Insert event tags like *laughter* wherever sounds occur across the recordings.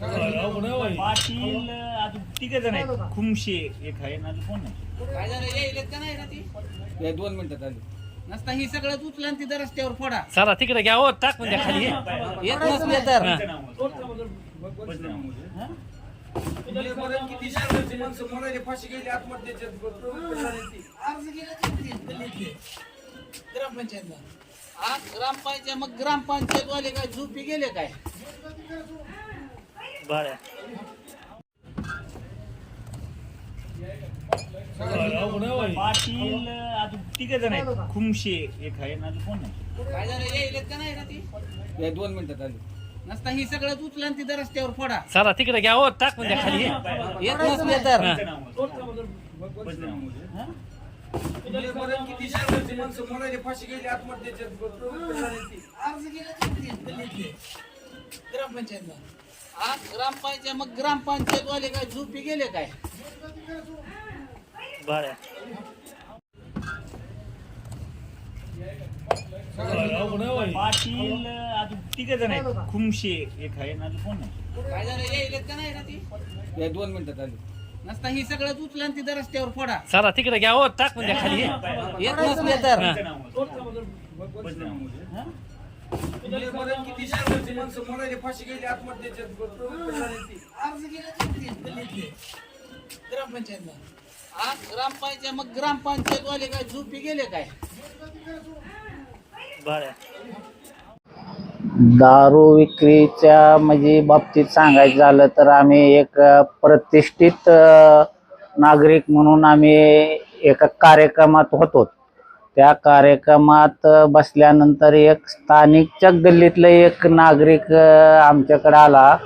पाटील अजून तिघ जण आहेत. खुमशे एक आहे ना कोण आहे काय झालं यायलेत का नाही ना ती? या दोन मिनिटात आली. नसता ही सगळं उचला आणि तिथं रस्त्यावर फोडा. चला तिकडे घ्या हो टाक म्हणजे खाली. येत नसले तर. हा? किती शाळेची माणसं मराठी फाशी गेली आत्महत्येच्या अर्ज गेले ते गल्लीतले. ग्रामपंचायतला. हा? ग्रामपंचायत मग ग्रामपंचायत वाले काय झोपी गेले काय? बरं पाटील अजून तिघ जण आहेत. खुमशे एक आहे ना अजून कोण काय झालं? नाही ना ती? या दोन मिनिटात आली नसता ही सगळं उचला आणि तिथं रस्त्यावर फोडा. चला तिकडे घ्या. हो टाक म्हणजे खाली. *laughs* येत नसले तर. हा? अर्ज. ग्रामपंचायतला हा? ग्रामपंचायत मग ग्रामपंचायत वाले काय झोपी गेले काय? बरं पाटील अजून तिघ जण आहेत. खुमशे एक आहे ना अजून कोण आहे? काय झालं? का नाही ना ती? या दोन मिनिटात आली. नसता ही सगळं उचला आणि तिथं रस्त्यावर फोडा. चला तिकडे घ्या हो टाक म्हणजे खाली. येत नसले तर. हा? किती माणसं फाशी गेली आत्महत्येच्या अर्ज ग्रामपंचायतला हा ग्रामपंचायत मग ग्रामपंचायत वाले काय झोपी गेले काय बरं दारू विक्रीच्या म्हणजे बाबतीत सांगायचं झालं तर आम्ही एक प्रतिष्ठित अ, नागरिक म्हणून आम्ही एका कार्यक्रमात होतो. त्या कार्यक्रमात बसल्यानंतर एक स्थानिकच्या गल्लीतलं एक नागरिक आमच्याकडे आला.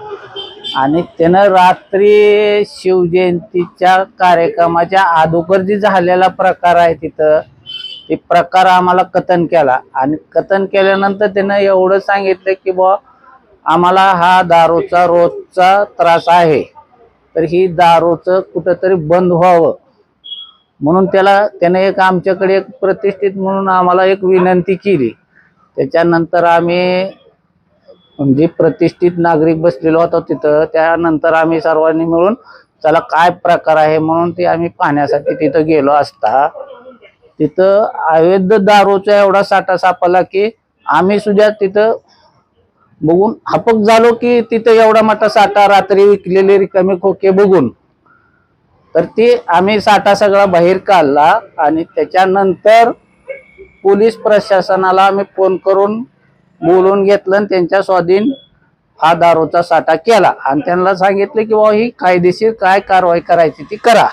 आणि त्यानं रात्री शिवजयंतीच्या कार्यक्रमाच्या अगोदर जी झालेला प्रकार आहे तिथं ते प्रकार आम्हाला कथन केला. आणि कथन केल्यानंतर त्यानं एवढं सांगितलं की बुवा आम्हाला हा दारूचा रोजचा त्रास आहे. तर ही दारूचं कुठंतरी बंद व्हावं. म्हणून त्याला त्याने एक आमच्याकडे एक प्रतिष्ठित म्हणून आम्हाला एक विनंती केली. त्याच्यानंतर आम्ही म्हणजे प्रतिष्ठित नागरिक बसलेलो होतो तिथं. त्यानंतर आम्ही सर्वांनी मिळून चला काय प्रकार आहे? म्हणून ते आम्ही पाहण्यासाठी तिथं गेलो असता. तिथं अवैध दारूचा एवढा साठा सापडला की आम्ही सुद्धा तिथं बघून हपक झालो की तिथं एवढा मोठा साठा रात्री विकलेले रिकामे खोके बघून. तर ती आम्ही साठा सगळा बाहेर काढला आणि त्याच्यानंतर पोलीस प्रशासनाला आम्ही फोन करून बोलून घेतलं आणि त्यांच्या स्वाधीन हा दारूचा साठा केला. आणि त्यांना सांगितलं की बाबा ही कायदेशीर काय कारवाई करायची ती करा.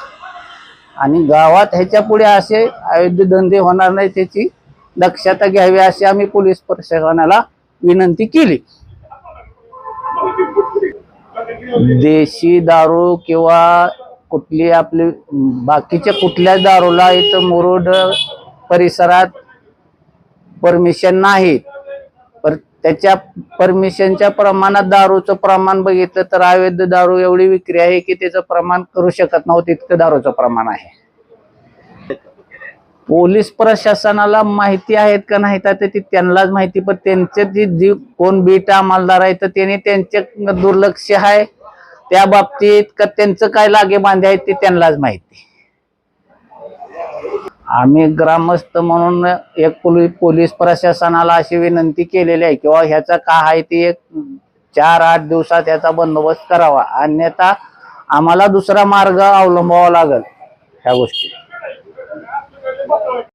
आणि गावात ह्याच्या पुढे असे अवैध धंदे होणार नाही त्याची दक्षता घ्यावी अशी आम्ही पोलीस प्रशासनाला विनंती केली. देशी दारू किंवा कुठली आपली बाकीच्या कुठल्याच दारूला इथं मुरुड परिसरात परमिशन नाही पर त्याच्या परमिशनच्या प्रमाणात दारूचं प्रमाण बघितलं तर अवैध दारू एवढी विक्री आहे की त्याचं प्रमाण करू शकत नव्हतं इतकं दारूचं प्रमाण आहे. पोलीस प्रशासनाला माहिती आहेत का नाही तर ते त्यांनाच माहिती पण त्यांचे जी जी कोण बीट अंमलदार आहे तर त्याने त्यांचे दुर्लक्ष आहे. त्या बाबतीत का त्यांचं काय लागे बांधे आहेत ते त्यांनाच माहिती. आम्ही ग्रामस्थ म्हणून एक पोलीस प्रशासनाला अशी विनंती केलेली आहे किंवा ह्याचा का आहे ते एक चार आठ दिवसात ह्याचा बंदोबस्त करावा. अन्यथा आम्हाला दुसरा मार्ग अवलंबावा लागेल ह्या गोष्टी.